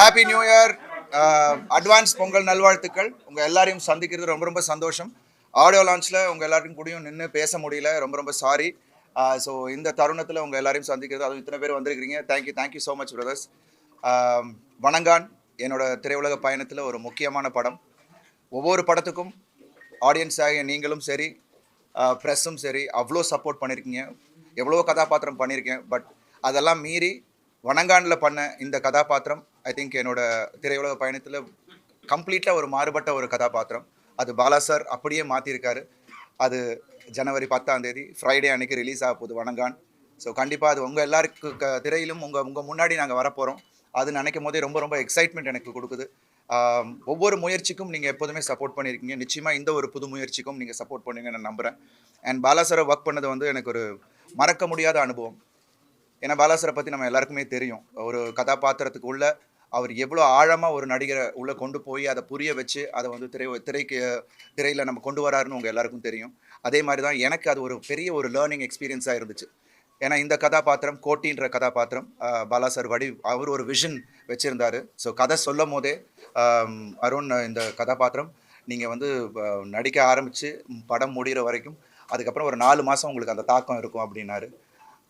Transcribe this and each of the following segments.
Happy new year advance Pongal நல்வாழ்த்துக்கள் உங்கள் எல்லாரையும் சந்திக்கிறது ரொம்ப ரொம்ப சந்தோஷம். ஆடியோ லான்ச்சில் உங்கள் எல்லாருக்கும் கூடயும் நின்று பேச முடியல. ரொம்ப ரொம்ப சாரி ஸோ uh, இந்த தருணத்தில் உங்கள் எல்லாரையும் சந்திக்கிறது அதுவும் இத்தனை பேர் வந்திருக்கிறீங்க. Thank you thank you so much brothers Vanangaan என்னோட திரையுலக பயணத்தில் ஒரு முக்கியமான படம். ஒவ்வொரு படத்துக்கும் ஆடியன்ஸ் ஆகிய நீங்களும் சரி uh, ப்ரெஸ்ஸும் சரி அவ்வளோ சப்போர்ட் பண்ணியிருக்கீங்க எவ்வளோ கதாபாத்திரம் பண்ணியிருக்கேன் பட் அதெல்லாம் மீறி வணங்கானில் பண்ண இந்த கதாபாத்திரம் ஐ திங்க் என்னோட திரையுலக பயணத்தில் கம்ப்ளீட்டாக ஒரு மாறுபட்ட ஒரு கதாபாத்திரம். அது பாலா சார் அப்படியே மாற்றிருக்காரு அது ஜனவரி பத்தாம் தேதி ஃப்ரைடே அன்னைக்கு ரிலீஸ் ஆக போகுது வணங்கான். ஸோ கண்டிப்பாக அது உங்கள் எல்லாருக்கு க திரையிலும் உங்கள் உங்கள் முன்னாடி நாங்கள் வரப்போகிறோம் அது நினைக்கும் போதே ரொம்ப ரொம்ப எக்ஸைட்மெண்ட் எனக்கு கொடுக்குது. ஒவ்வொரு முயற்சிக்கும் நீங்கள் எப்போதுமே சப்போர்ட் பண்ணியிருக்கீங்க நிச்சயமாக இந்த ஒரு புது முயற்சிக்கும் நீங்கள் சப்போர்ட் பண்ணுவீங்கன்னு நான் நம்புகிறேன் அண்ட் பாலா சாரை ஒர்க் பண்ணது வந்து எனக்கு ஒரு மறக்க முடியாத அனுபவம். ஏன்னா பாலாசரை பற்றி நம்ம எல்லாருக்குமே தெரியும். ஒரு கதாபாத்திரத்துக்கு உள்ள அவர் எவ்வளோ ஆழமாக ஒரு நடிகரை உள்ளே கொண்டு போய் அதை புரிய வச்சு அதை வந்து திரை திரைக்கு திரையில் நம்ம கொண்டு வராருன்னு உங்கள் எல்லாருக்கும் தெரியும். அதே மாதிரி தான் எனக்கு அது ஒரு பெரிய ஒரு லேர்னிங் எக்ஸ்பீரியன்ஸாக இருந்துச்சு. ஏன்னா இந்த கதாபாத்திரம் கோட்டின்ற கதாபாத்திரம் பாலா சார் வடி அவர் ஒரு விஷன் வச்சுருந்தாரு. ஸோ கதை சொல்லும் போதே அருண் இந்த கதாபாத்திரம் நீங்கள் வந்து நடிக்க ஆரம்பித்து படம் முடிகிற வரைக்கும் அதுக்கப்புறம் ஒரு நாலு மாதம் உங்களுக்கு அந்த தாக்கம் இருக்கும் அப்படின்னாரு.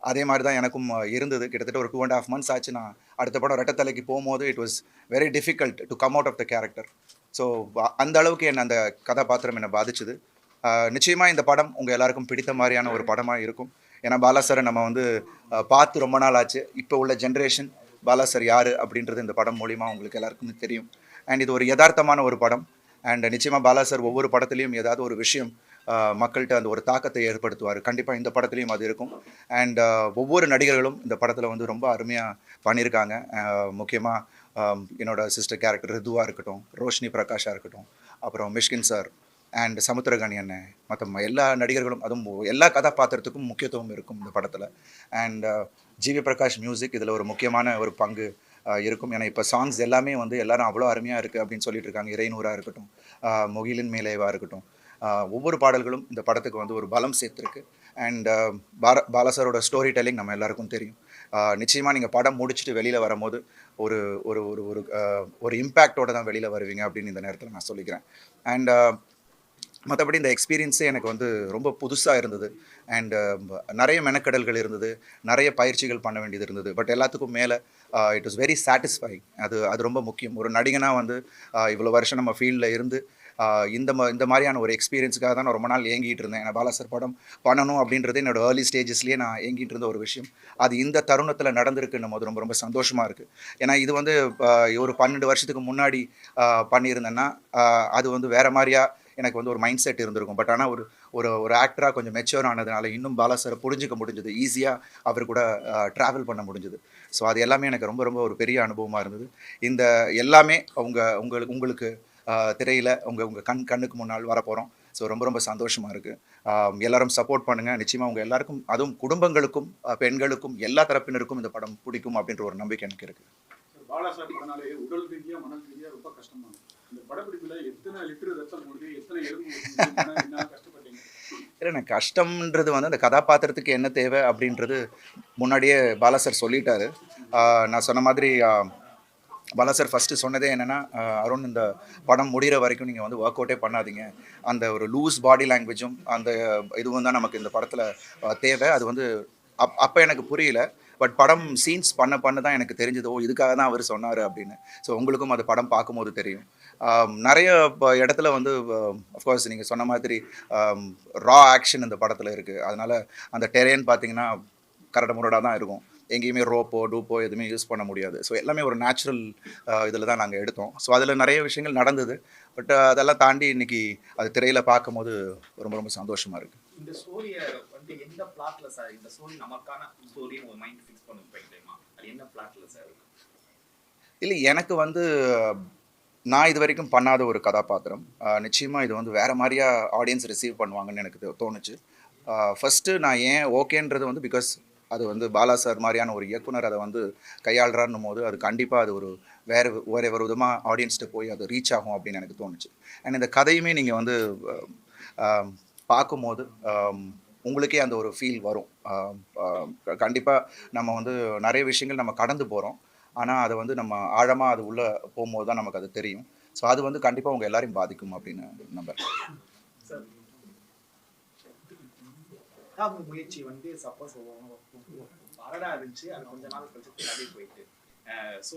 அதே மாதிரி தான் எனக்கும் இருந்தது. கிட்டத்தட்ட ஒரு டூ அண்ட் ஹாஃப் மந்த்ஸ் ஆச்சு நான் அடுத்த படம் ரெட்டத்தலைக்கு போகும்போது it was very difficult to come out of the character so அந்த அளவுக்கு என்ன அந்த கதாபாத்திரம் என்னை பாதிச்சுது. நிச்சயமாக இந்த படம் உங்கள் எல்லாருக்கும் பிடித்த மாதிரியான ஒரு படமாக இருக்கும். ஏன்னா பாலா சாரை நம்ம வந்து பார்த்து ரொம்ப நாள் ஆச்சு. இப்போ உள்ள ஜென்ரேஷன் பாலா சார் யார் அப்படின்றது இந்த படம் மூலிமா உங்களுக்கு எல்லாருக்குமே தெரியும். அண்ட் இது ஒரு யதார்த்தமான ஒரு படம். அண்ட் நிச்சயமாக பாலா சார் ஒவ்வொரு படத்துலையும் ஏதாவது ஒரு விஷயம் மக்கள்கிட்ட அந்த ஒரு தாக்கத்தை ஏற்படுத்துவார். கண்டிப்பாக இந்த படத்துலையும் அது இருக்கும். அண்ட் ஒவ்வொரு நடிகர்களும் இந்த படத்தில் வந்து ரொம்ப அருமையாக பண்ணியிருக்காங்க. முக்கியமாக என்னோட சிஸ்டர் கேரக்டர் ரிதுவாக இருக்கட்டும் ரோஷினி பிரகாஷாக இருக்கட்டும் அப்புறம் மிஷ்கின் சார் அண்ட் சமுத்திரகாணி அண்ணன் மற்ற எல்லா நடிகர்களும் அதுவும் எல்லா கதாபாத்திரத்துக்கும் முக்கியத்துவம் இருக்கும் இந்த படத்தில். அண்ட் ஜிவி பிரகாஷ் மியூசிக் இதில் ஒரு முக்கியமான ஒரு பங்கு இருக்கும். ஏன்னா இப்போ சாங்ஸ் எல்லாமே வந்து எல்லாரும் அவ்வளோ அருமையாக இருக்குது அப்படின்னு சொல்லிட்டு இருக்காங்க. இறைநூறாக இருக்கட்டும் முகிலின் மேலேவாக இருக்கட்டும் ஒவ்வொரு பாடல்களும் இந்த படத்துக்கு வந்து ஒரு பலம் சேர்த்துருக்கு. அண்ட் பால பாலசரோட ஸ்டோரி டெல்லிங் நம்ம எல்லாருக்கும் தெரியும். நிச்சயமாக நீங்கள் படம் முடிச்சுட்டு வெளியில் வரும்போது ஒரு ஒரு ஒரு ஒரு ஒரு இம்பேக்டோடு தான் வெளியில் வருவீங்க அப்படின்னு இந்த நேரத்தில் நான் சொல்லிக்கிறேன். அண்ட் மற்றபடி இந்த எக்ஸ்பீரியன்ஸே எனக்கு வந்து ரொம்ப புதுசாக இருந்தது. அண்ட் நிறைய மெனக்கடல்கள் இருந்தது. நிறைய பயிற்சிகள் பண்ண வேண்டியது இருந்தது. பட் எல்லாத்துக்கும் மேலே இட் வாஸ் வெரி சாட்டிஸ்ஃபைங் அது அது ரொம்ப முக்கியம். ஒரு நடிகனாக வந்து இவ்வளோ வருஷம் நம்ம ஃபீல்டில் இருந்து இந்த மா இந்த மாதிரியான ஒரு எக்ஸ்பீரியன்ஸுக்காக தான் நான் ரொம்ப நாள் ஏங்கிட்டு இருந்தேன். நான் பாலாசர் படம் பண்ணணும் அப்படின்றது என்னோட ஏர்லி ஸ்டேஜஸ்லேயே நான் ஏங்கிட்டு இருந்த ஒரு விஷயம். அது இந்த தருணத்தில் நடந்திருக்குன்னும் போது ரொம்ப ரொம்ப சந்தோஷமாக இருக்குது ஏன்னா இது வந்து ஒரு பன்னெண்டு வருஷத்துக்கு முன்னாடி பண்ணியிருந்தேன்னா அது வந்து வேறு மாதிரியா எனக்கு வந்து ஒரு மைண்ட் செட் இருந்திருக்கும். பட் ஆனால் ஒரு ஒரு ஒரு ஆக்டராக கொஞ்சம் மெச்சூர் ஆனதுனால இன்னும் பாலாசரை புரிஞ்சிக்க முடிஞ்சது. ஈஸியாக அவர் கூட ட்ராவல் பண்ண முடிஞ்சது. ஸோ அது எல்லாமே எனக்கு ரொம்ப ரொம்ப ஒரு பெரிய அனுபவமாக இருந்தது. இந்த எல்லாமே அவங்க உங்களுக்கு உங்களுக்கு திரையில் உங்கள் உங்கள் கண் கண்ணுக்கு முன்னால் வரப்போகிறோம் ஸோ ரொம்ப ரொம்ப சந்தோஷமாக இருக்குது எல்லாரும் சப்போர்ட் பண்ணுங்கள் நிச்சயமாக உங்கள் எல்லாருக்கும் அதுவும் குடும்பங்களுக்கும் பெண்களுக்கும் எல்லா தரப்பினருக்கும் இந்த படம் பிடிக்கும் அப்படின்ற ஒரு நம்பிக்கை எனக்கு இருக்குது உடல் ரீதியா மன ரீதியா ரொம்ப கஷ்டமா இருக்கு. இந்த படப்பிடிப்புல எத்தனை லிட்டர் ரத்தம் ஓடுது எத்தனை எலும்பு ஊறுது, என்ன கஷ்டப்பட்டீங்க? இல்லை எனக்கு கஷ்டம்ன்றது வந்து அந்த கதாபாத்திரத்துக்கு என்ன தேவை அப்படின்றது முன்னாடியே பாலாசர் சொல்லிட்டாரு. ஆஹ் நான் சொன்ன மாதிரி பாலா சார் ஃபஸ்ட்டு சொன்னதே என்னென்னா அருண் இந்த படம் முடிகிற வரைக்கும் நீங்கள் வந்து ஒர்க் அவுட்டே பண்ணாதீங்க. அந்த ஒரு லூஸ் பாடி லாங்குவேஜும் அந்த இதுவும் தான் நமக்கு இந்த படத்தில் தேவை. அது வந்து அப் அப்போ எனக்கு புரியல. பட் படம் சீன்ஸ் பண்ண பண்ண தான் எனக்கு தெரிஞ்சதோ. இதுக்காக தான் அவர் சொன்னார் அப்படின்னு. ஸோ உங்களுக்கும் அது படம் பார்க்கும்போது தெரியும். நிறைய இடத்துல வந்து அஃப்கோர்ஸ் நீங்கள் சொன்ன மாதிரி ரா ஆக்ஷன் இந்த படத்தில் இருக்குது அதனால் அந்த டெரேன் பார்த்தீங்கன்னா கரடு முரடாக தான் இருக்கும். எங்கேயுமே ரோப்போ டூப்போ எதுவுமே யூஸ் பண்ண முடியாது. ஸோ எல்லாமே ஒரு நேச்சுரல் இதில் தான் நாங்கள் எடுத்தோம். ஸோ அதில் நிறைய விஷயங்கள் நடந்தது. பட் அதெல்லாம் தாண்டி இன்னைக்கு அது திரையில் பார்க்கும்போது ரொம்ப ரொம்ப சந்தோஷமாக இருக்குது இந்த ஸ்டோரியை வந்து எந்த பிளாட்ல சார் இந்த ஸ்டோரி நமக்கான ஸ்டோரின்னு ஒரு மைண்ட் ஃபிக்ஸ் பண்ணி வைக்கலாமா அது என்ன பிளாட்ல சார் இல்லை எனக்கு வந்து நான் இது வரைக்கும் பண்ணாத ஒரு கதாபாத்திரம். நிச்சயமாக இது வந்து வேறு மாதிரியா ஆடியன்ஸ் ரிசீவ் பண்ணுவாங்கன்னு எனக்கு தோணுச்சு. ஃபஸ்ட்டு நான் ஏன் ஓகேன்றது வந்து பிகாஸ் அது வந்து பாலா சார் மாதிரியான ஒரு இயக்குனர் அதை வந்து கையாளுறான்னும் போது அது கண்டிப்பாக அது ஒரு வேறு வேறு ஒரு விதமாக ஆடியன்ஸ்கிட்ட போய் அது ரீச் ஆகும் அப்படின்னு எனக்கு தோணுச்சு. அண்ட் இந்த கதையுமே நீங்கள் வந்து பார்க்கும்போது உங்களுக்கே அந்த ஒரு ஃபீல் வரும். கண்டிப்பாக நம்ம வந்து நிறைய விஷயங்கள் நம்ம கடந்து போகிறோம் ஆனால் அதை வந்து நம்ம ஆழமாக அது உள்ளே போகும்போது தான் நமக்கு அது தெரியும். ஸோ அது வந்து கண்டிப்பாக உங்கள் எல்லாரையும் பாதிக்கும் அப்படின்னு நம்புறேன். சார் முயற்சி வந்து சப்போஸ் வரடா இருந்துச்சு அது கொஞ்ச நாள் கழிச்சு பின்னாடி போயிட்டு. ஸோ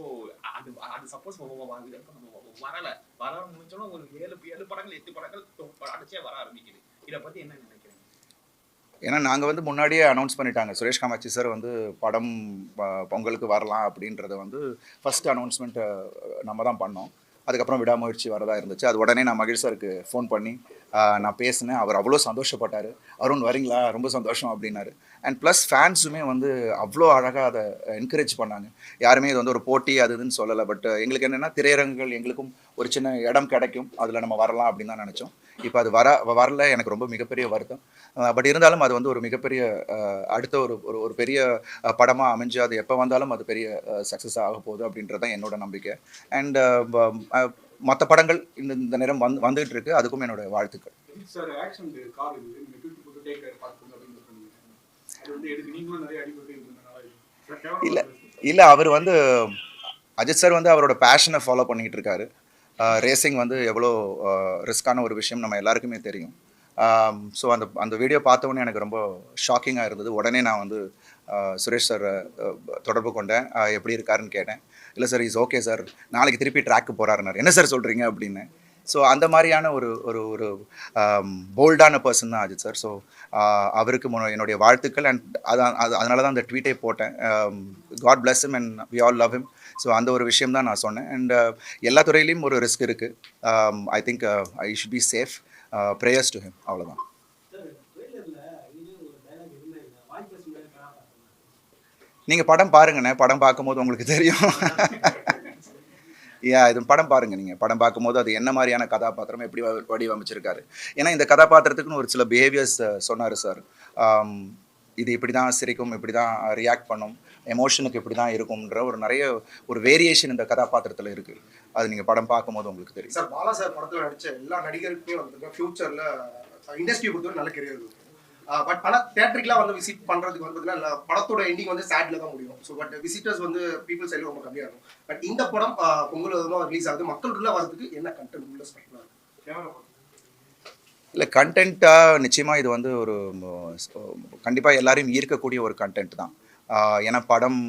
அது அது சப்போஸ் வரல. வர முடிஞ்சோன்னா ஒரு ஏழு ஏழு படங்கள் எட்டு படங்கள் அடிச்சே வர ஆரம்பிக்குது. இதை பத்தி என்ன நினைக்கிறீங்க? ஏன்னா நாங்கள் வந்து முன்னாடியே அனௌன்ஸ் பண்ணிட்டாங்க. சுரேஷ் காமாட்சி சார் வந்து படம் பொங்கலுக்கு வரலாம் அப்படின்றத வந்து ஃபர்ஸ்ட் அனௌன்ஸ்மெண்ட்டை நம்ம தான் பண்ணோம். அதுக்கப்புறம் விடாமுயற்சி வரதா இருந்துச்சு. அது உடனே நான் மகிழ் சாருக்கு ஃபோன் பண்ணி நான் பேசினேன். அவர் அவ்வளோ சந்தோஷப்பட்டார். அருண் வரீங்களா? ரொம்ப சந்தோஷம் அப்படின்னாரு. அண்ட் ப்ளஸ் ஃபேன்ஸுமே வந்து அவ்வளோ அழகாக அதை என்கரேஜ் பண்ணாங்க. யாருமே இது வந்து ஒரு போட்டி அது இதுன்னு சொல்லலை. பட் எங்களுக்கு என்னென்னா திரையரங்குகள் எங்களுக்கும் ஒரு சின்ன இடம் கிடைக்கும். அதில் நம்ம வரலாம் அப்படின்னு தான் நினச்சோம். இப்போ அது வர வரல. எனக்கு ரொம்ப மிகப்பெரிய வருத்தம். பட் இருந்தாலும் அது வந்து ஒரு மிகப்பெரிய அடுத்த ஒரு ஒரு ஒரு பெரிய படமாக அமைஞ்சு அது எப்போ வந்தாலும் அது பெரிய சக்ஸஸ் ஆக போகுது அப்படின்றது தான் என்னோட நம்பிக்கை. அண்ட் மற்ற படங்கள் இந்த இந்த நேரம் வந்து வந்துகிட்டு இருக்கு அதுக்கும் என்னோட வாழ்த்துக்கள். இல்ல. இல்லை அவர் வந்து அஜித் சார் வந்து அவரோட பேஷனை ஃபாலோ பண்ணிக்கிட்டு இருக்காரு ரேசிங் வந்து எவ்வளோ ரிஸ்கான ஒரு விஷயம் நம்ம எல்லாருக்குமே தெரியும். ஸோ அந்த அந்த வீடியோ பார்த்த உடனே எனக்கு ரொம்ப ஷாக்கிங்காக இருந்தது. உடனே நான் வந்து சுரேஷ் சார் தொடர்பு கொண்டேன். எப்படி இருக்காருன்னு கேட்டேன். இல்லை சார் இஸ் ஓகே சார் நாளைக்கு திருப்பி ட்ராக்கு போகிறாருனார் என்ன சார் சொல்கிறீங்க அப்படின்னு. ஸோ அந்த மாதிரியான ஒரு ஒரு ஒரு போல்டான பர்சன் தான் அஜித் சார் ஸோ அவருக்கு என்னுடைய வாழ்த்துக்கள். அண்ட் அதான் அது அதனால தான் அந்த ட்வீட்டே போட்டேன். God bless him and we all love him so அந்த ஒரு விஷயம் தான் நான் சொன்னேன். அண்ட் எல்லா துறையிலையும் ஒரு ரிஸ்க் இருக்குது I think I should be safe prayers to him அவ்வளோதான் நீங்கள் படம் பாருங்கண்ணே. படம் பார்க்கும்போது உங்களுக்கு தெரியும். யா இது படம் பாருங்க நீங்கள் படம் பார்க்கும்போது அது என்ன மாதிரியான கதாபாத்திரம் எப்படி வடிவமைச்சிருக்காரு. ஏன்னா இந்த கதாபாத்திரத்துக்குன்னு ஒரு சில பிஹேவியர்ஸ் சொன்னார் சார் இது இப்படி தான் சிரிக்கும் இப்படி தான் ரியாக்ட் பண்ணும் எமோஷனுக்கு இப்படி தான் இருக்கும்ன்ற ஒரு நிறைய ஒரு வேரியேஷன் இந்த கதாபாத்திரத்தில் இருக்குது அது நீங்கள் படம் பார்க்கும்போது உங்களுக்கு தெரியும். சார் பாலா சார் படத்துல நடிச்ச எல்லா நடிகருக்குமே வந்து ஃபியூச்சர்ல இண்டஸ்ட்ரி பொறுத்தவரை நல்ல கெரியர் பட் ஆனா தேட்டருக்குலாம் வந்து விசிட் பண்றதுக்கு வந்து பார்த்தீங்கன்னா படத்தோட எண்டிங் வந்து சேட்ல தான் முடியும். ஸோ பட் விசிட்டர்ஸ் வந்து பீப்புள் சைடில் ரொம்ப கம்மியா இருக்கும். பட் இந்த படம் பொங்கல் விதமாக ரிலீஸ் ஆகுது. மக்களுக்குள்ள வரதுக்கு என்ன கண்டென்ட் உள்ள ஸ்பெஷலாக இல்லை கண்டென்ட்டாக நிச்சயமாக இது வந்து ஒரு கண்டிப்பாக எல்லாரையும் ஈர்க்கக்கூடிய ஒரு கண்டென்ட் தான். ஏன்னா படம்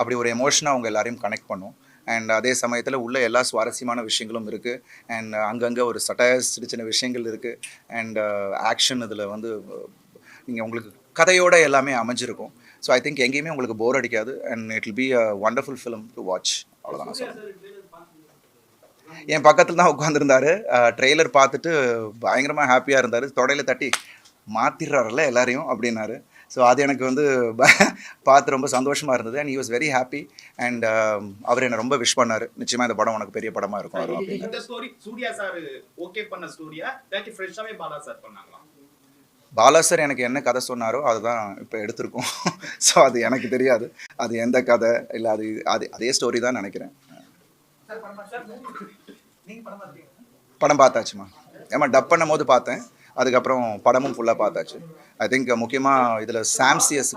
அப்படி ஒரு எமோஷனாக அவங்க எல்லாரையும் கனெக்ட் பண்ணும். அண்ட் அதே சமயத்தில் உள்ள எல்லா சுவாரஸ்யமான விஷயங்களும் இருக்குது அண்ட் அங்கங்கே ஒரு சட்டயர்ஸ் சின்ன சின்ன விஷயங்கள் இருக்குது அண்ட் ஆக்ஷன் uh, இதில் வந்து uh, நீங்கள் உங்களுக்கு கதையோட எல்லாமே அமைஞ்சிருக்கும். ஸோ ஐ திங்க் எங்கேயுமே உங்களுக்கு போர் அடிக்காது. And it will be a wonderful film to watch அவ்வளோதான் நான் சொல்லுவேன் என் பக்கத்தில் தான் உட்காந்துருந்தாரு ட்ரெய்லர் uh, பார்த்துட்டு பயங்கரமாக ஹாப்பியாக இருந்தார். தொடையில் தட்டி மாற்றிடுறாருல்ல எல்லாரையும்? அப்படின்னாரு. ஸோ அது எனக்கு வந்து ப- பார்த்து ரொம்ப சந்தோஷமாக இருந்தது. And he was very happy and அவர் என்னை ரொம்ப விஷ் பண்ணார். நிச்சயமாக இந்த படம் உனக்கு பெரிய படமாக இருக்கும் வரும் அப்படின்னு. இந்த ஸ்டோரி சூர்யா சார் ஓகே பண்ண ஸ்டோரியா இல்லாட்டி பாலா சார் பண்ணாங்களா? பாலா சார் எனக்கு என்ன கதை சொன்னாரோ அதுதான் இப்போ எடுத்திருக்கோம். ஸோ அது எனக்கு தெரியாது. அது எந்த கதை? இல்லை அது அது அதே ஸ்டோரி தான் நினைக்கிறேன். படம் பார்த்தாச்சுமா. ஏமா டப் பண்ணும் போது பார்த்தேன். அதுக்கப்புறம் படமும் ஃபுல்லாக பார்த்தாச்சு. ஐ திங்க் முக்கியமாக இதில் சாம்சியஸ்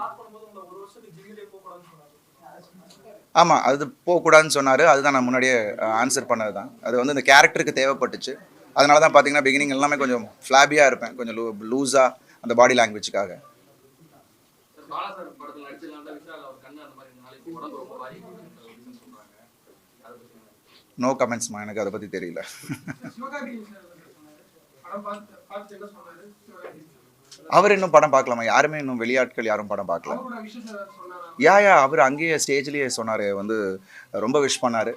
ஆமாம் அது போகக்கூடாதுன்னு சொன்னார். அதுதான் நான் முன்னாடியே ஆன்சர் பண்ணது தான் அது வந்து இந்த கேரக்டருக்கு தேவைப்பட்டுச்சு. அதனால தான் பார்த்தீங்கன்னா பிகினிங் எல்லாமே கொஞ்சம் ஃப்ளாபியாக இருப்பேன். கொஞ்சம் லூ லூஸாக அந்த பாடி லாங்குவேஜுக்காக நோ கமெண்ட்ஸ்மா எனக்கு அதை பற்றி தெரியல. அவர் இன்னும் படம் பார்க்கலாமா? யாருமே இன்னும் வெளியாட்கள் யாரும் படம் பார்க்கல. யா யா அவர் அங்கேயே ஸ்டேஜ்லேயே சொன்னார் வந்து ரொம்ப விஷ் பண்ணார்.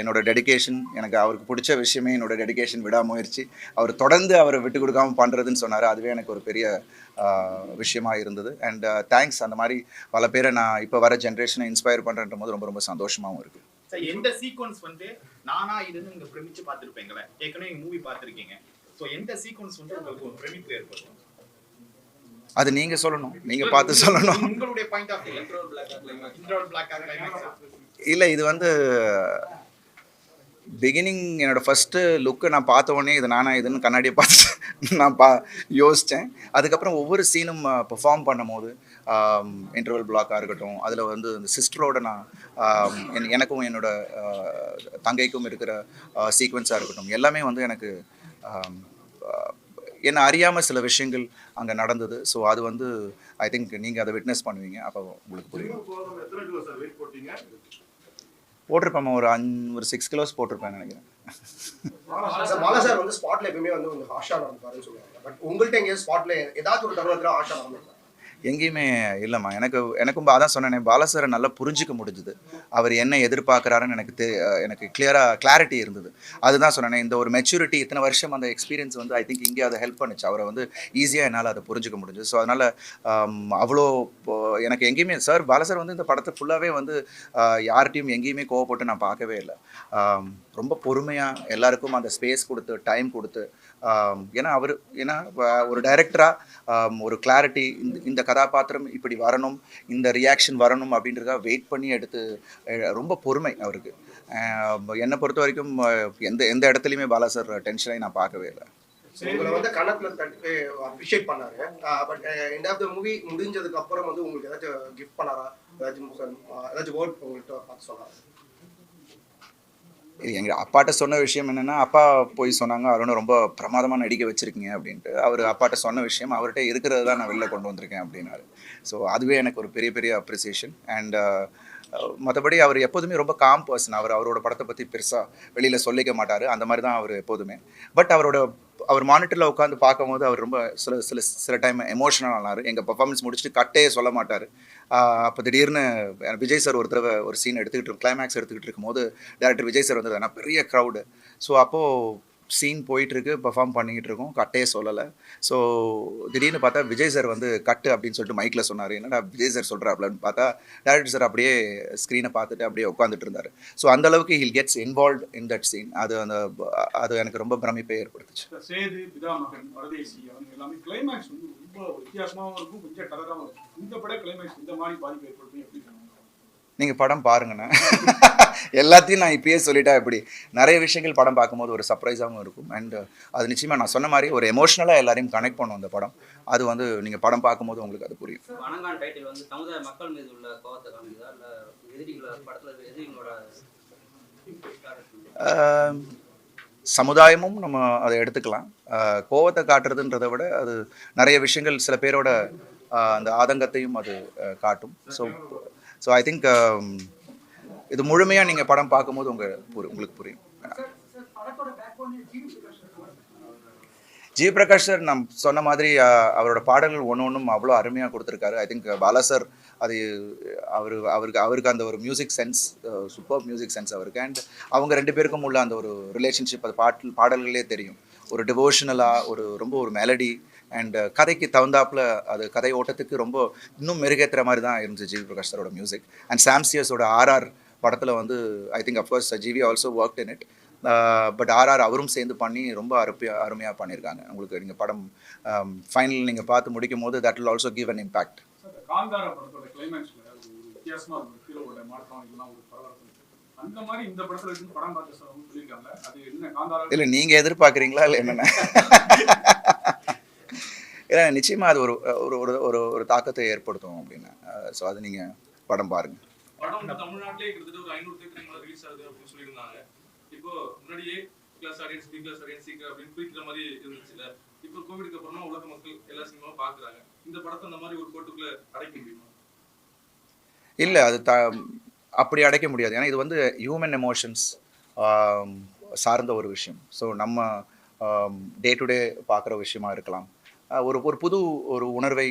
என்னோட டெடிகேஷன் எனக்கு அவருக்கு பிடிச்ச விஷயமே என்னோட டெடிகேஷன் விடாமுயற்சி. அவர் தொடர்ந்து அவரை விட்டு கொடுக்காமல் பண்ணுறதுன்னு சொன்னார். அதுவே எனக்கு ஒரு பெரிய விஷயமா இருந்தது. அண்ட் தேங்க்ஸ் அந்த மாதிரி பல பேரை நான் இப்போ வர ஜென்ரேஷனை இன்ஸ்பயர் பண்ணுறன்ற போது ரொம்ப ரொம்ப சந்தோஷமாகவும் இருக்குது எந்த சீக்வன்ஸ் வந்து நானா இதுன்னு நீங்கள் பிரமிச்சு பார்த்துருப்பீங்களே? ஏற்கனவே மூவி பார்த்துருக்கீங்க. சோ எந்த சீக்வன்ஸ் வந்து உங்களுக்கு ஒரு பிரமிப்பு ஏற்படும் அது நீங்கள் சொல்லணும். நீங்கள் பார்த்து சொல்லணும். உங்களுடைய பாயிண்ட் ஆஃப் இல்லை இது வந்து பிகினிங் என்னோட ஃபஸ்ட்டு லுக்கு நான் பார்த்த உடனே இது நானா இதுன்னு கண்ணாடியை பார்த்து நான் பா யோசித்தேன் அதுக்கப்புறம் ஒவ்வொரு சீனும் பெர்ஃபார்ம் பண்ணும்போது இன்டர்வல் பிளாக்காக இருக்கட்டும் அதில் வந்து இந்த சிஸ்டரோட நான் எனக்கும் என்னோட தங்கைக்கும் இருக்கிற சீக்வன்ஸாக இருக்கட்டும் எல்லாமே வந்து எனக்கு என்னை அறியாமல் சில விஷயங்கள் அங்கே நடந்தது. ஸோ அது வந்து ஐ திங்க் நீங்கள் அதை விட்னஸ் பண்ணுவீங்க. அப்போ உங்களுக்கு புரியும். போட்டிருப்பேன் ஒரு அஞ் ஒரு சிக்ஸ் கிலோஸ் போட்டிருப்பேன் நினைக்கிறேன். பாலா சார் வந்து ஸ்பாட்ல எப்பயுமே வந்து கொஞ்சம் ஹாஷா நடந்துப்பாருன்னு சொல்லுவாங்க. பட் உங்கள்ட்ட எங்கேயாவது ஸ்பாட்ல ஏதாச்சும் ஒரு தருணத்துல ஹாஷா நடந்துருக்காங்க எங்கேயுமே இல்லைம்மா. எனக்கு எனக்கும் அதான் சொன்னேனே பாலசரை நல்லா புரிஞ்சிக்க முடிஞ்சுது. அவர் என்ன எதிர்பார்க்குறாருன்னு எனக்கு தெ எனக்கு கிளியராக கிளாரிட்டி இருந்தது. அதுதான் சொன்னேனே இந்த ஒரு மெச்சூரிட்டி இத்தனை வருஷம் அந்த எக்ஸ்பீரியன்ஸ் வந்து ஐ திங்க் இங்கே அதை ஹெல்ப் பண்ணுச்சு. அவரை வந்து ஈஸியாக என்னால் அதை புரிஞ்சிக்க முடிஞ்சு ஸோ அதனால் அவ்வளோ எனக்கு எங்கேயுமே சார் பாலசர் வந்து இந்த படத்தை ஃபுல்லாகவே வந்து யார்கிட்டையும் எங்கேயுமே கோவப்பட்டு நான் பார்க்கவே இல்லை. ரொம்ப பொறுமையாக எல்லாருக்கும் அந்த ஸ்பேஸ் கொடுத்து டைம் கொடுத்து ஏன்னா அவர் ஏன்னா ஒரு டைரக்டராக ஒரு கிளாரிட்டி இந்த இந்த கதாபாத்திரம் இப்படி வரணும் இந்த ரியாக்ஷன் வரணும் அப்படின்றதுக்காக வெயிட் பண்ணி எடுத்து ரொம்ப பொறுமை அவருக்கு. என்னை பொறுத்த வரைக்கும் எந்த எந்த இடத்துலையுமே பாலா சார் டென்ஷனாகி நான் பார்க்கவே இல்லை. உங்களை வந்து கணக்குல அப்ரிஷியேட் பண்ணாரு. But end of the movie முடிஞ்சதுக்கு அப்புறம் வந்து உங்களுக்கு ஏதாச்சும் கிஃப்ட் பண்ணாரா? ஏதாச்சும் ஏதாச்சும் வேர்ட் உங்கள்கிட்ட பார்த்து சொன்னாரா? இது எங்கள் அப்பாட்ட சொன்ன விஷயம் என்னென்னா அப்பா போய் சொன்னாங்க அருணை ரொம்ப பிரமாதமாக நடிக்க வச்சுருக்கீங்க அப்படின்ட்டு. அவர் அப்பாட்ட சொன்ன விஷயம் அவர்கிட்ட இருக்கிறது தான் நான் வெளில கொண்டு வந்திருக்கேன் அப்படின்னாரு. ஸோ அதுவே எனக்கு ஒரு பெரிய பெரிய அப்ரிசியேஷன் அண்ட் மற்றபடி அவர் எப்போதுமே ரொம்ப காம் பர்சன் அவர் அவரோட படத்தை பற்றி பெருசாக வெளியில் சொல்லிக்க மாட்டார். அந்த மாதிரி தான் அவர் எப்போதுமே. பட் அவரோட அவர் மானிட்டரில் உட்காந்து பார்க்கும்போது அவர் ரொம்ப சில சில சில டைம் எமோஷனல் ஆனார். எங்கள் பர்ஃபார்மன்ஸ் முடிச்சுட்டு கட்டே சொல்ல மாட்டார். அப்போ திடீர்னு விஜய் சார் ஒரு தடவை ஒரு சீன் எடுத்துக்கிட்டு கிளைமேக்ஸ் எடுத்துக்கிட்டு இருக்கும்போது டேரக்டர் விஜய் சார் வந்தது ஆனால் பெரிய க்ரௌடு ஸோ அப்போது சீன் போயிட்டுருக்கு பெர்ஃபார்ம் பண்ணிக்கிட்டு இருக்கோம் கட்டே சொல்லலை. ஸோ திடீர்னு பார்த்தா விஜய் சார் வந்து கட்டு அப்படின்னு சொல்லிட்டு மைக்கில் சொன்னார். என்னடா விஜய் சார் சொல்கிறாப்லன்னு பார்த்தா டேரக்டர் சார் அப்படியே ஸ்க்ரீனை பார்த்துட்டு அப்படியே உட்காந்துட்டு இருந்தார். ஸோ அந்த அளவுக்கு he'll gets involve in that scene அது அந்த அது எனக்கு ரொம்ப பிரமிப்பை ஏற்படுத்துச்சு. சேது பிதாமகன் அவங்க எல்லாமே கிளைமேக்ஸ் வந்து ரொம்ப வித்தியாசமாகவும் இருக்கும் கொஞ்சம் இருக்கும். இந்த பட கிளைமேக்ஸ் இந்த மாதிரி பாதிப்பு ஏற்படுத்தும் எப்படி நீங்கள் படம் பாருங்கண்ணே. எல்லாத்தையும் நான் இப்பயே சொல்லிட்டா எப்படி? நிறைய விஷயங்கள் படம் பார்க்கும்போது ஒரு சர்ப்ரைஸாகவும் இருக்கும். அண்ட் அது நிச்சயமாக நான் சொன்ன மாதிரி ஒரு எமோஷ்னலாக எல்லாரையும் கனெக்ட் பண்ணும் அந்த படம். அது வந்து நீங்கள் படம் பார்க்கும்போது உங்களுக்கு அது புரியும். சமுதாயமும் நம்ம அதை எடுத்துக்கலாம். கோவத்தை காட்டுறதுன்றதை விட அது நிறைய விஷயங்கள் சில பேரோட அந்த ஆதங்கத்தையும் அது காட்டும். ஸோ ஸோ ஐ திங்க் இது முழுமையாக நீங்கள் படம் பார்க்கும்போது உங்கள் உங்களுக்கு புரியும். ஜி பிரகாஷ் சார் நான் சொன்ன மாதிரி அவரோட பாடல்கள் ஒன்று ஒன்றும் அவ்வளோ அருமையாக கொடுத்துருக்காரு. ஐ திங்க் பாலா சார் அது அவர் அவருக்கு அவருக்கு அந்த ஒரு music sense super music sense அவருக்கு. அண்ட் அவங்க ரெண்டு பேருக்கும் உள்ள அந்த ஒரு ரிலேஷன்ஷிப் அது பாட்டு பாடல்களே தெரியும். ஒரு டிவோஷனலாக ஒரு ரொம்ப ஒரு மெலடி அண்ட் கதைக்கு தகுந்தாப்புல அது கதை ஓட்டத்துக்கு ரொம்ப இன்னும் மெருகேற்றுற மாதிரி தான் இருந்துச்சு ஜிவி பிரகாஷ் சாரோட மியூசிக் அண்ட் சாம்சியஸோட ஆர்ஆர் படத்தில் வந்து I think of course GV also work in it but RR அவரும் சேர்ந்து பண்ணி ரொம்ப அருமையா அருமையாக பண்ணியிருக்காங்க. உங்களுக்கு நீங்கள் படம் ஃபைனல் நீங்கள் பார்த்து முடிக்கும் போது that will also give an impact இல்லை நீங்கள் எதிர்பார்க்குறீங்களா? இல்லை என்னென்ன? இல்லை நிச்சயமாக அது ஒரு ஒரு ஒரு ஒரு ஒரு தாக்கத்தை ஏற்படுத்தும் அப்படின்னு. ஸோ அது நீங்கள் படம் பாருங்கள் படம் தமிழ்நாட்டிலே கிட்டத்தட்ட ஒரு ஐநூறு ரிலீஸ் ஆகுது அப்படின்னு சொல்லியிருந்தாங்க. இப்போ முன்னாடியே class audience B class audience C அப்படின்னு பிரிக்கிற மாதிரி இருந்துச்சுல இப்போ கோவிடுக்கு அப்புறமா உலக மக்கள் எல்லா சினிமாவும் பாக்குறாங்க. இந்த படத்தை அந்த மாதிரி ஒரு கோட்டுக்குள்ள அடைக்க முடியுமா? இல்லை அது த அப்படி அடைக்க முடியாது. ஏன்னா இது வந்து ஹியூமன் எமோஷன்ஸ் சார்ந்த ஒரு விஷயம். ஸோ நம்ம டே டு டே பார்க்குற விஷயமா இருக்கலாம். ஒரு ஒரு புது ஒரு உணர்வை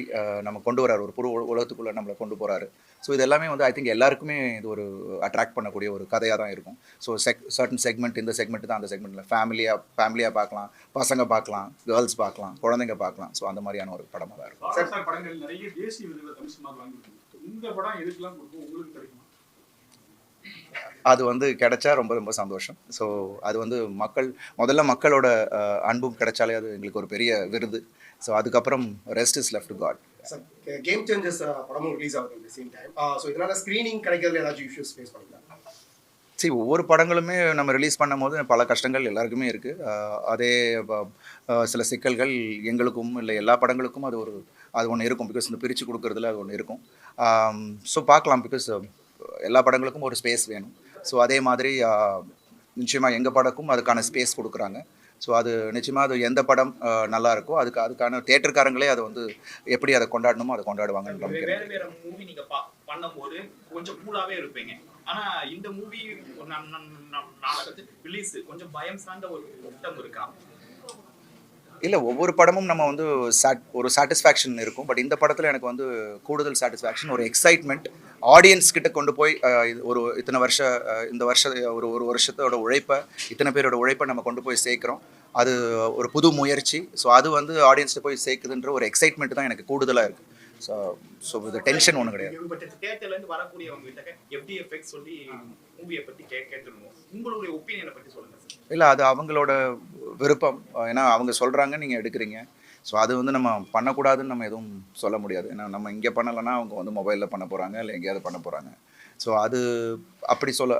நம்ம கொண்டு வராரு ஒரு புது உலகத்துக்குள்ளே நம்மளை கொண்டு போகிறாரு ஸோ இது எல்லாமே வந்து ஐ திங்க் எல்லாருக்குமே இது ஒரு அட்ராக்ட் பண்ணக்கூடிய ஒரு கதையாக தான் இருக்கும். ஸோ செக் சர்டன் செக்மெண்ட் இந்த செக்மெண்ட் தான் அந்த செக்மெண்ட்டில் ஃபேமிலியாக ஃபேமிலியாக பார்க்கலாம் பசங்க பார்க்கலாம் கேர்ள்ஸ் பார்க்கலாம் குழந்தைங்க பார்க்கலாம். ஸோ அந்த மாதிரியான ஒரு படமாக தான் இருக்கும். சார் படங்கள் நிறைய தேசிய இந்த படம் எதுக்கெல்லாம் கொடுக்கும்? உங்களுக்கு கிடைக்குமா? அது வந்து கிடைச்சா ரொம்ப ரொம்ப சந்தோஷம். ஸோ அது வந்து மக்கள் முதல்ல மக்களோட அன்பும் கிடைச்சாலே அது எங்களுக்கு ஒரு பெரிய விருது. ஸோ அதுக்கப்புறம் rest is left God Game Changers படமும் ரிலீஸ் ஆகுது இந்த சேம் டைம் ஸோ இதனால ஸ்க்ரீனிங் கிடைக்கிறதுல ஏதாச்சும் இஷ்யூஸ் ஃபேஸ் பண்ணிக்கலாம். சரி ஒவ்வொரு படங்களுமே நம்ம ரிலீஸ் பண்ணும்போது பல கஷ்டங்கள் எல்லாருக்குமே இருக்குது அதே ப- அஹ், சில சிக்கல்கள் எங்களுக்கும் இல்லை எல்லா படங்களுக்கும் அது ஒரு அது ஒன்று இருக்கும். பிகாஸ் இந்த பிரித்து கொடுக்குறதுல அது ஒன்று இருக்கும். ஸோ பார்க்கலாம். பிகாஸ் எல்லா படங்களுக்கும் ஒரு ஸ்பேஸ் வேணும். ஸோ அதே மாதிரி நிச்சயமாக எங்கள் படக்கும் அதுக்கான ஸ்பேஸ் கொடுக்குறாங்க. ஸோ அது நிச்சயமாக அது எந்த படம் நல்லா இருக்கோ அதுக்கு அதுக்கான தேட்டருக்காரங்களே அதை வந்து எப்படி அதை கொண்டாடணுமோ அதை கொண்டாடுவாங்கன்ற நம்பிக்கை வேற இருக்கு. வேற மூவி நீங்க பா- பண்ணும்போது கொஞ்சம் கூலாவே இருப்பீங்க ஆனா இந்த மூவி ரிலீஸ் கொஞ்சம் பயம் சார்ந்த ஒரு ஒட்டம் இருக்கா இல்லை ஒவ்வொரு படமும் நம்ம வந்து சாட் ஒரு சாட்டிஸ்ஃபேக்ஷன் இருக்கும். பட் இந்த படத்தில் எனக்கு வந்து கூடுதல் சாட்டிஸ்ஃபேக்ஷன் ஒரு எக்ஸைட்மெண்ட் ஆடியன்ஸ் கிட்ட கொண்டு போய் ஒரு இத்தனை வருஷ இந்த வருஷ ஒரு ஒரு வருஷத்தோட உழைப்பை இத்தனை பேரோட உழைப்பை நம்ம கொண்டு போய் சேர்க்குறோம். அது ஒரு புது முயற்சி. ஸோ அது வந்து ஆடியன்ஸ்ட்டு போய் சேர்க்குதுன்ற ஒரு எக்ஸைட்மெண்ட் தான் எனக்கு கூடுதலாக இருக்குது ஸோ ஸோ இது டென்ஷன் ஒன்றும் கிடையாது. பட் தியேட்டர்ல இருந்து வரக்கூடியவங்க எப்படி எஃபெக்ட் சொல்லி மூவியை பத்தி கே கேட்டுருவோம். உங்களுடைய ஒப்பீனியனை பத்தி சொல்லுங்க சார் இல்லை அது அவங்களோட விருப்பம். ஏன்னா அவங்க சொல்கிறாங்க நீங்கள் எடுக்கிறீங்க. ஸோ அது வந்து நம்ம பண்ணக்கூடாதுன்னு நம்ம எதுவும் சொல்ல முடியாது. ஏன்னா நம்ம இங்கே பண்ணலைன்னா அவங்க வந்து மொபைலில் பண்ண போகிறாங்க இல்லை எங்கேயாவது பண்ண போகிறாங்க ஸோ அது அப்படி சொல்ல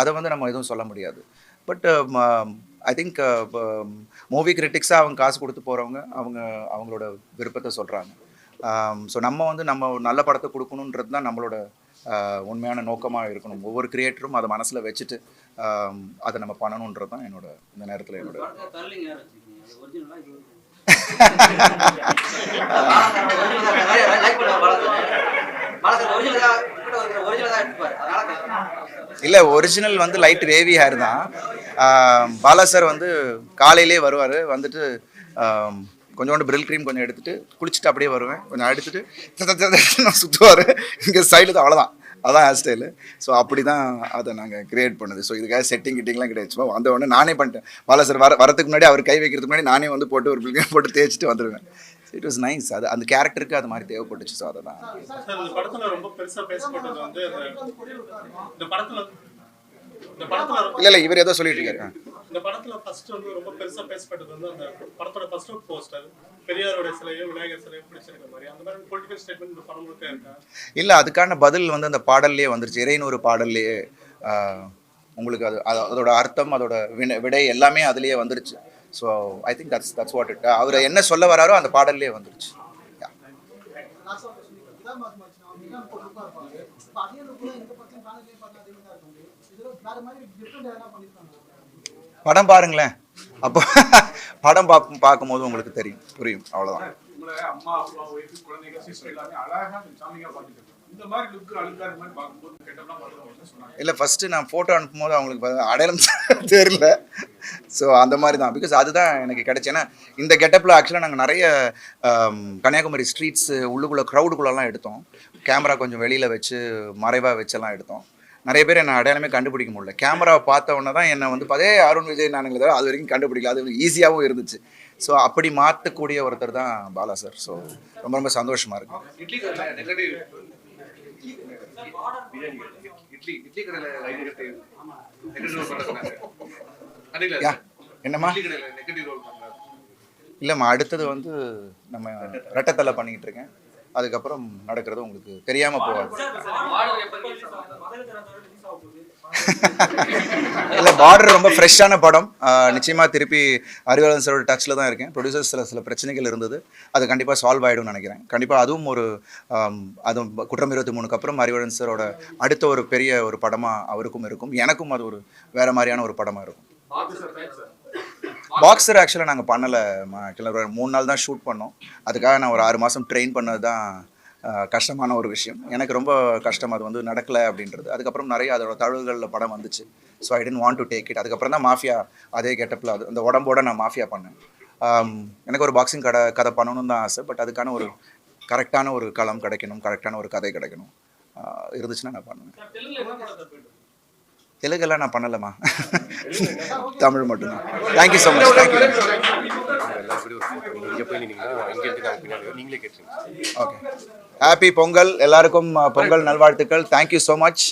அதை வந்து நம்ம எதுவும் சொல்ல முடியாது. பட் ஐ திங்க் மூவி கிரிட்டிக்ஸாக அவங்க காசு கொடுத்து போகிறவங்க அவங்க அவங்களோட விருப்பத்தை சொல்கிறாங்க ஸோ நம்ம வந்து நம்ம நல்ல படத்தை கொடுக்கணுன்றது தான் நம்மளோட உண்மையான நோக்கமாக இருக்கணும் ஒவ்வொரு கிரியேட்டரும் அதை மனசில் வச்சுட்டு அதை நம்ம பண்ணணுன்றது தான் என்னோட இந்த நேரத்தில் என்னோட. இல்லை ஒரிஜினல் வந்து லைட் வேவி ஹேர் தான் பாலா சார் வந்து காலையிலே வருவார் வந்துட்டு கொஞ்சோண்டு பிரில் க்ரீம் கொஞ்சம் எடுத்துட்டு குளிச்சுட்டு அப்படியே வருவேன். கொஞ்சம் எடுத்துட்டு சுற்றுவார் இங்கே ஸ்டைலு அவ்வளோதான் அதான் ஹேர் ஸ்டைலு ஸோ அப்படி தான் அதை நாங்கள் கிரியேட் பண்ணுது. ஸோ இதுக்காக செட்டிங் கிட்டிங்லாம் கிடையாது. சும்மா வந்த உடனே நானே பண்ணிட்டேன். பாலா சார் வர வரதுக்கு முன்னாடி அவர் கை வைக்கிறதுக்கு முன்னாடி நானே வந்து போட்டு ஒரு பில்கம் போட்டு தேய்ச்சிட்டு வந்துடுவேன் இட் வாஸ் நைஸ் அது அந்த கேரக்டருக்கு அது மாதிரி தேவைப்பட்டுச்சு. ஸோ அதை தான் இல்லை இல்லை இவர் ஏதோ சொல்லிட்டு இருக்காரு. இந்த படத்துல ஃபர்ஸ்ட் வந்து ரொம்ப பெருசா பேசப்பட்டது வந்து அந்த படத்தோட ஃபர்ஸ்ட் போஸ்டர் பெரியாரோட சிலையும் விநாயகர் சிலையும் பிடிச்சிருக்க மாதிரி. அந்த மாதிரி பொலிட்டிக்கல் ஸ்டேட்மெண்ட் இந்த படம் முழுக்க இருக்கா? இல்லை அதுக்கான பதில் வந்து அந்த பாடல்லையே வந்துருச்சு. இறைநூறு பாடல்லையே உங்களுக்கு அது அது- அதோட அர்த்தம் அதோட வினை விடை எல்லாமே அதுலேயே வந்துருச்சு. So I think that's that's what it அவர் என்ன சொல்ல வராரோ அந்த பாடல்லையே வந்துருச்சு. Yeah. படம் பாருங்களேன். அப்போ படம் பார்க்கும் பார்க்கும்போது உங்களுக்கு தெரியும் புரியும் அவ்வளோதான் இல்லை ஃபஸ்ட்டு நான் ஃபோட்டோ அனுப்பும்போது அவங்களுக்கு அடையாளம் தெரியல. ஸோ அந்த மாதிரி தான். பிகாஸ் அதுதான் எனக்கு கிடைச்சு. ஏன்னா இந்த கெட்டப்பில் ஆக்சுவலாக நாங்கள் நிறைய கன்னியாகுமரி ஸ்ட்ரீட்ஸு உள்ளுக்குள்ளே க்ரௌடுக்குள்ளெல்லாம் எடுத்தோம். கேமரா கொஞ்சம் வெளியில் வச்சு மறைவாக வச்செல்லாம் எடுத்தோம். நிறைய பேர் என்னை அடையாளமே கண்டுபிடிக்க முடியல. கேமராவை பார்த்த உடனே தான் என்னை வந்து அதே அருண் விஜய் நானுங்களே தவிர அது வரைக்கும் கண்டுபிடிக்கல. அது ஈஸியாகவும் இருந்துச்சு. ஸோ அப்படி மாற்றக்கூடிய ஒருத்தர் தான் பாலா சார் ஸோ ரொம்ப ரொம்ப சந்தோஷமாக இருக்கு. இட்லி கடையில் நெகட்டிவ் இட்லி இட்லி கடையில் நெகட்டிவ் நெகட்டிவ் ரோல் பண்ணுறாங்க கடையில் யா என்னம்மா? இல்லைம்மா அடுத்தது வந்து நம்ம ரெட்டத்தலை பண்ணிக்கிட்டு இருக்கேன். அதுக்கப்புறம் நடக்கிறது உங்களுக்கு தெரியாமல் போகாது. இல்லை பார்டர் ரொம்ப ஃப்ரெஷ்ஷான படம். நிச்சயமாக திருப்பி அறிவாளன் சாரோட டச்சில் தான் இருக்கேன். ப்ரொடியூசர்ஸ் சில சில பிரச்சனைகள் இருந்தது. அது கண்டிப்பாக சால்வ் ஆகிடும்னு நினைக்கிறேன். கண்டிப்பாக அதுவும் ஒரு அதுவும் குற்றம் இருபத்தி மூணுக்கு அப்புறம் அறிவாளன் சாரோட அடுத்த ஒரு பெரிய ஒரு படமாக அவருக்கும் இருக்கும். எனக்கும் அது ஒரு வேறு மாதிரியான ஒரு படமாக இருக்கும். பாக்ஸர் ஆக்சுவலாக நாங்கள் பண்ணலை கிளம்புற மூணு நாள் தான் ஷூட் பண்ணோம். அதுக்காக நான் ஒரு ஆறு மாதம் ட்ரெயின் பண்ணது தான் கஷ்டமான ஒரு விஷயம். எனக்கு ரொம்ப கஷ்டம் அது வந்து நடக்கலை அப்படின்றது. அதுக்கப்புறம் நிறைய அதோட தழுவுகளில் படம் வந்துச்சு. So I tend want to take it அதுக்கப்புறம் தான் மாஃபியா அதே கெட்டப்பில் அது அந்த உடம்போட நான் மாஃபியா பண்ணேன். எனக்கு ஒரு பாக்ஸிங் கடை கதை பண்ணணும்னு தான் ஆசை. பட் அதுக்கான ஒரு கரெக்டான ஒரு களம் கிடைக்கணும் கரெக்டான ஒரு கதை கிடைக்கணும். இருந்துச்சுன்னா நான் பண்ணுவேன். தெலுங்கெல்லாம் நான் பண்ணலம்மா. தமிழ் மட்டும்தான். Thank you so much thank you okay happy Pongal எல்லாருக்கும் பொங்கல் நல்வாழ்த்துக்கள். தேங்க்யூ ஸோ மச்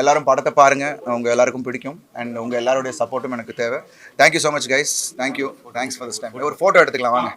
எல்லாரும் படத்தை பாருங்கள் உங்கள் எல்லாருக்கும் பிடிக்கும். அண்ட் உங்கள் எல்லாருடைய சப்போர்ட்டும் எனக்கு தேவை. Thank you so much guys thank you thanks for this time ஒரு ஃபோட்டோ எடுத்துக்கலாம் வாங்க.